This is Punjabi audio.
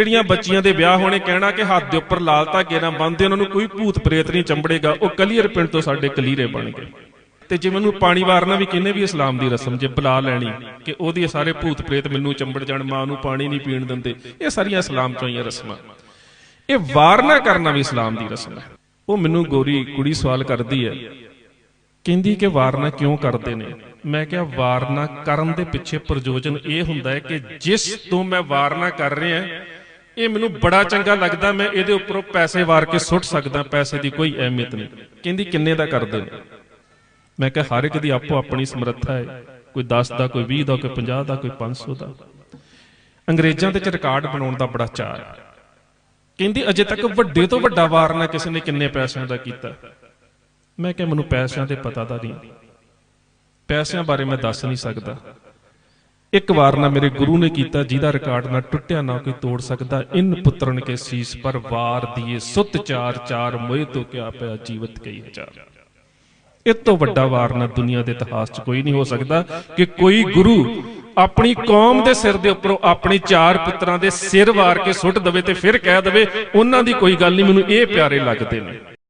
ਜਿਹੜੀਆਂ ਬੱਚੀਆਂ ਦੇ ਵਿਆਹ ਹੋਣੇ ਕਹਿਣਾ ਕਿ ਹੱਥ ਦੇ ਉੱਪਰ ਲਾਲ ਧਾਗੇ ਨਾਲ ਬੰਨ੍ਹਦੇ ਉਹਨਾਂ ਨੂੰ ਕੋਈ ਭੂਤ ਪ੍ਰੇਤ ਨਹੀਂ ਚੰਬੜੇਗਾ। ਉਹ ਕਲੀਅਰ ਪਿੰਡ ਤੋਂ ਸਾਡੇ ਕਲੀਰੇ ਬਣ ਗਏ। ਤੇ ਜੇ ਮੈਨੂੰ ਪਾਣੀ ਵਾਰਨਾ ਵੀ ਕਿੰਨੇ ਵੀ ਇਸਲਾਮ ਦੀ ਰਸਮ, ਜੇ ਬੁਲਾ ਲੈਣੀ ਕਿ ਉਹਦੀ ਸਾਰੇ ਭੂਤ ਪ੍ਰੇਤ ਮੈਨੂੰ ਚੰਬੜ ਜਾਣ, ਮਾਂ ਨੂੰ ਪਾਣੀ ਨਹੀਂ ਪੀਣ ਦਿੰਦੇ, ਇਹ ਸਾਰੀਆਂ ਇਸਲਾਮ ਚੋਂ ਆਈਆਂ ਰਸਮਾਂ। ਇਹ ਵਾਰਨਾ ਕਰਨਾ ਵੀ ਇਸਲਾਮ ਦੀ ਰਸਮ ਹੈ। ਉਹ ਮੈਨੂੰ ਗੋਰੀ ਕੁੜੀ ਸਵਾਲ ਕਰਦੀ ਹੈ, ਕਹਿੰਦੀ ਕਿ ਵਾਰਨਾ ਕਿਉਂ ਕਰਦੇ ਨੇ? ਮੈਂ ਕਿਹਾ, ਵਾਰਨਾ ਕਰਨ ਦੇ ਪਿੱਛੇ ਪ੍ਰਯੋਜਨ ਇਹ ਹੁੰਦਾ ਹੈ ਕਿ ਜਿਸ ਤੋਂ ਮੈਂ ਵਾਰਨਾ ਕਰ ਰਿਹਾ ਇਹ ਮੈਨੂੰ ਬੜਾ ਚੰਗਾ ਲੱਗਦਾ, ਮੈਂ ਇਹਦੇ ਉੱਪਰੋਂ ਪੈਸੇ ਵਾਰ ਕੇ ਸੁੱਟ ਸਕਦਾ, ਪੈਸੇ ਦੀ ਕੋਈ ਅਹਿਮੀਅਤ ਨਹੀਂ। ਕਹਿੰਦੀ, ਕਿੰਨੇ ਦਾ ਕਰਦੇ ਨੇ ਮੈਂ ਕਿਹਾ, ਹਰ ਇੱਕ ਦੀ ਆਪੋ ਆਪਣੀ ਸਮਰੱਥਾ ਹੈ। ਕੋਈ 10 ਦਾ, ਕੋਈ 20 ਦਾ, ਕੋਈ 50 ਦਾ, ਕੋਈ 500 ਦਾ। ਅੰਗਰੇਜ਼ਾਂ ਦੇ ਚ ਰਿਕਾਰਡ ਬਣਾਉਣ ਦਾ ਬੜਾ ਚਾਅ ਹੈ। ਕਹਿੰਦੀ, ਅਜੇ ਤੱਕ ਵੱਡੇ ਤੋਂ ਵੱਡਾ ਵਾਰਨਾ ਕਿਸੇ ਨੇ ਕਿੰਨੇ ਪੈਸਿਆਂ ਦਾ ਕੀਤਾ। ਮੈਂ ਕਿਹਾ, ਮੈਨੂੰ ਪੈਸਿਆਂ 'ਤੇ ਪਤਾ ਤਾਂ ਨਹੀਂ। ਪੈਸਿਆਂ ਬਾਰੇ ਮੈਂ ਦੱਸ ਨਹੀਂ ਸਕਦਾ। ਇੱਕ ਵਾਰ ਨਾ ਮੇਰੇ ਗੁਰੂ ਨੇ ਕੀਤਾ, ਜਿਹਦਾ ਰਿਕਾਰਡ ਨਾ ਟੁੱਟਿਆ, ਨਾ ਕੋਈ ਤੋੜ ਸਕਦਾ। ਇਨ ਪੁੱਤਰਨ ਕੇ ਸੀਸ ਪਰ ਵਾਰ ਦੀਏ, ਸੁਤ ਚਾਰ ਚਾਰ ਮੋਹਿ ਤੋਂ ਕਿਆ ਪਿਆ ਜੀਵਤ ਕਈ ਹਜ਼ਾਰ। ਇਹ ਤੋਂ ਵੱਡਾ ਵਾਰ ਨਾ ਦੁਨੀਆ ਦੇ ਇਤਿਹਾਸ 'ਚ ਕੋਈ ਨਹੀਂ ਹੋ ਸਕਦਾ ਕਿ ਕੋਈ ਗੁਰੂ ਆਪਣੀ ਕੌਮ ਦੇ ਸਿਰ ਦੇ ਉੱਪਰੋਂ ਆਪਣੇ ਚਾਰ ਪੁੱਤਰਾਂ ਦੇ ਸਿਰ ਵਾਰ ਕੇ ਸੁੱਟ ਦਵੇ ਤੇ ਫਿਰ ਕਹਿ ਦਵੇ, ਉਹਨਾਂ ਦੀ ਕੋਈ ਗੱਲ ਨਹੀਂ, ਮੈਨੂੰ ਇਹ ਪਿਆਰੇ ਲੱਗਦੇ ਨੇ।